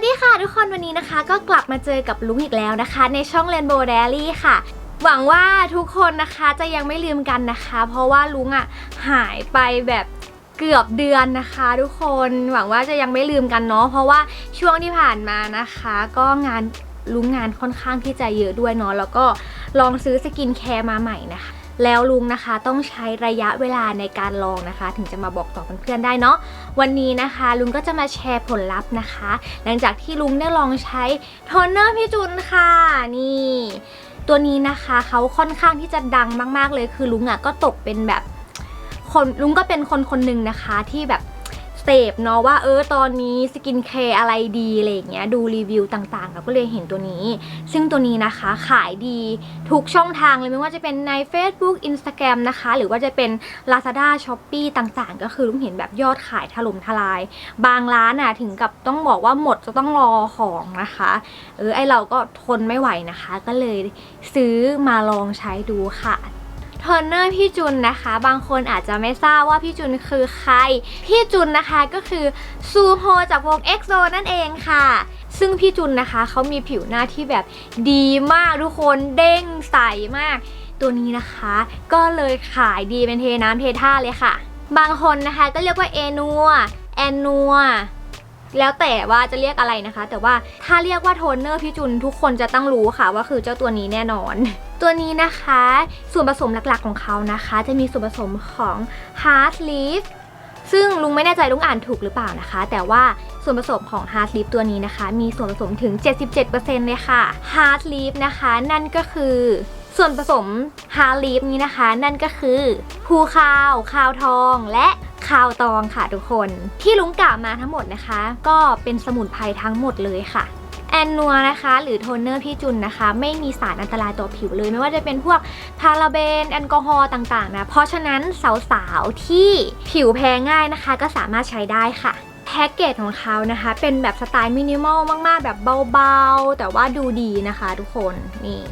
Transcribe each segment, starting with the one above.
วัสดีค่ะทุกคนวันนี้นะคะ ก็กลับมาเจอกับลุงอีกแล้วนะคะ ในช่อง Rainbow Diary ค่ะ หวังว่าทุกคนนะคะจะยังไม่ลืมกันนะคะ เพราะว่าลุงอะ่ะหายไปแบบเกือบเดือนนะคะ ทุกคนหวังว่าจะยังไม่ลืมกันเนาะเพราะว่าช่วงที่ผ่านมานะคะ ก็งานลุงงานค่อนข้างที่จะเยอะด้วยเนาะแล้วก็ลองซื้อสกินแคร์มาใหม่นะคะ แล้วลุงนะคะต้องใช้ระยะเวลาในการลองนะคะ ถึงจะมาบอกต่อเพื่อนๆได้เนาะวันนี้นะคะ ลุงก็จะมาแชร์ผลลัพธ์นะคะ หลังจากที่ลุงได้ลองใช้โทนเนอร์พี่จุนค่ะนี่ตัวนี้นะคะเขาค่อนข้างที่จะดังมาก ๆ เลยคือลุงอะก็ตกเป็นแบบคนลุงก็เป็นคนคนหนึ่งนะคะที่แบบ เสพเนาะว่าเออตอนนี้สกินแคร์อะไรดีอะไรอย่างเงี้ยดูรีวิวต่างๆเราก็เลยเห็นตัวนี้ ซึ่งตัวนี้นะคะขายดีทุกช่องทางเลยไม่ว่าจะเป็นใน Facebook Instagram นะคะ หรือว่าจะเป็น Lazada Shopee ต่างๆ ก็คือลุงเห็นแบบยอดขายถล่มทลาย บางร้านน่ะถึงกับต้องบอกว่าหมดจะต้องรอของนะคะ เออไอเราก็ทนไม่ไหวนะคะ ก็เลยซื้อมาลองใช้ดูค่ะ โทนเนอร์พี่จุนนะคะ บางคนอาจจะไม่ทราบว่าพี่จุนคือใคร พี่จุนนะคะก็คือซูโฮจากวง EXO นั่นเองค่ะ ซึ่งพี่จุนนะคะเขามีผิวหน้าที่แบบดีมากทุกคนเด้งใสมาก ตัวนี้นะคะ ก็เลยขายดีเป็นเทน้ำเทท่าเลยค่ะ บางคนนะคะก็เรียกว่าเอนัวแอนนัว แล้วแต่ว่าจะเรียกอะไรนะคะ แต่ว่าถ้าเรียกว่าโทนเนอร์พี่จุนทุกคนจะต้องรู้ค่ะว่าคือเจ้าตัวนี้แน่นอน ตัวนี้นะคะ ส่วนผสมหลักๆของเขานะคะ จะมีส่วนผสมของ Heart Leaf ซึ่งลุงไม่แน่ใจลุงอ่านถูกหรือเปล่านะคะ แต่ว่าส่วนผสมของ Heart Leaf ตัวนี้นะคะ มีส่วนผสมถึง 77%เลยค่ะ Heart Leaf นะคะ นั่นก็คือ ส่วนผสม Heart Leaf นี้นะคะ นั่นก็คือภูคาว คาวทองและ คาวตองค่ะทุกคน ที่ลุงกล่าวมาทั้งหมดนะคะ ก็เป็นสมุนไพรทั้งหมดเลยค่ะแอนนัวนะคะ หรือโทนเนอร์พี่จุนนะคะ ไม่มีสารอันตรายต่อผิวเลย ไม่ว่าจะเป็นพวกพาราเบน แอลกอฮอล์ต่างๆนะ เพราะฉะนั้นสาวๆ ที่ผิวแพ้ง่ายนะคะ ก็สามารถใช้ได้ค่ะ แพ็กเกจของเขานะคะ เป็นแบบสไตล์มินิมอลมากๆ แบบเบาๆ แต่ว่าดูดีนะคะทุกคนนี่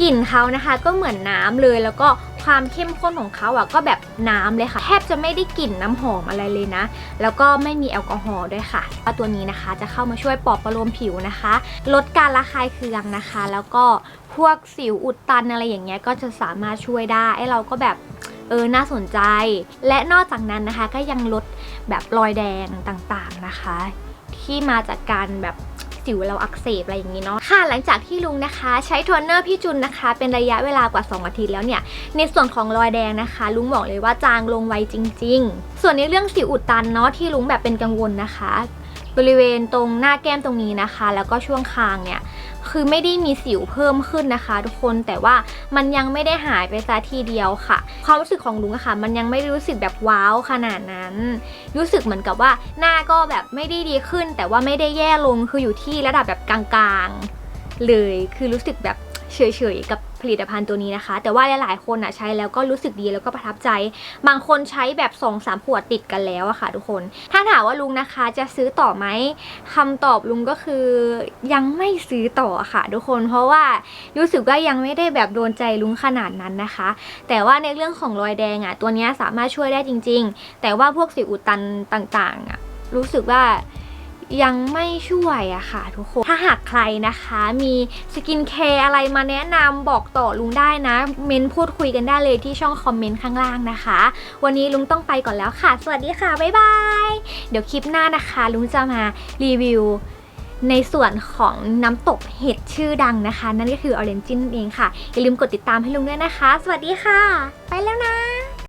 กลิ่นเขานะคะก็เหมือนน้ำเลยแล้วก็ ความเข้มข้นของเขาอะก็แบบน้ำเลยค่ะ แทบจะไม่ได้กลิ่นน้ำหอมอะไรเลยนะ แล้วก็ไม่มีแอลกอฮอล์ด้วยค่ะว่าตัวนี้นะคะจะเข้ามาช่วยปลอบประโลมผิวนะคะ ลดการระคายเคืองนะคะ แล้วก็พวกสิวอุดตันอะไรอย่างเงี้ยก็จะสามารถช่วยได้ไอเราก็แบบเออ น่าสนใจ และนอกจากนั้นนะคะก็ยังลดแบบรอยแดงต่างๆนะคะ ที่มาจากการแบบ สิวเราอักเสบอะไรอย่างนี้เนาะค่ะหลังจากที่ลุงนะคะ ใช้โทนเนอร์พี่จุนนะคะ เป็นระยะเวลากว่า 2 อาทิตย์แล้วเนี่ย ในส่วนของรอยแดงนะคะ ลุงบอกเลยว่าจางลงไวจริง ๆ ส่วนในเรื่องสิวอุดตันเนาะที่ลุงแบบเป็นกังวลนะคะ บริเวณตรงหน้าแก้มตรงนี้นะคะ แล้วก็ช่วงคางเนี่ย คือไม่ได้มีสิวเพิ่มขึ้นนะคะ ทุกคนแต่ว่ามันยังไม่ได้หายไปซะทีเดียวค่ะ ความรู้สึกของลุงอะค่ะ มันยังไม่ได้รู้สึกแบบว้าวขนาดนั้น รู้สึกเหมือนกับว่าหน้าก็แบบไม่ได้ดีขึ้น แต่ว่าไม่ได้แย่ลงคืออยู่ที่ระดับแบบกลางๆ เลยคือรู้สึกแบบเฉยๆกับ ผลิตภัณฑ์ตัวนี้นะคะ แต่ว่าหลายๆ คนอะใช้แล้วก็รู้สึกดีแล้วก็ประทับใจ บางคนใช้แบบ2อสามขวดติดกันแล้วอะค่ะ ทุกคน ถ้าถามว่าลุงนะคะจะซื้อต่อไหมคำตอบลุงก็คือยังไม่ซื้อต่อค่ะ ทุกคน เพราะว่ารู้สึกว่ายังไม่ได้แบบโดนใจลุงขนาดนั้นนะคะ แต่ว่าในเรื่องของรอยแดงอะตัวนี้สามารถช่วยได้จริง ๆ แต่ว่าพวกสิวอุดตันต่างๆอะรู้สึกว่า ยังไม่ช่วยอะค่ะทุกคน ถ้าหากใครนะคะมีสกินแคร์อะไรมาแนะนำบอกต่อลุงได้นะ เมนพูดคุยกันได้เลยที่ช่องคอมเมนต์ข้างล่างนะคะ วันนี้ลุงต้องไปก่อนแล้วค่ะ สวัสดีค่ะ บ๊ายบาย เดี๋ยวคลิปหน้านะคะ ลุงจะมารีวิวในส่วนของน้ำตกเห็ดชื่อดังนะคะ นั่นก็คือออเรนจินเองค่ะ อย่าลืมกดติดตามให้ลุงด้วยนะคะ สวัสดีค่ะ ไปแล้วนะ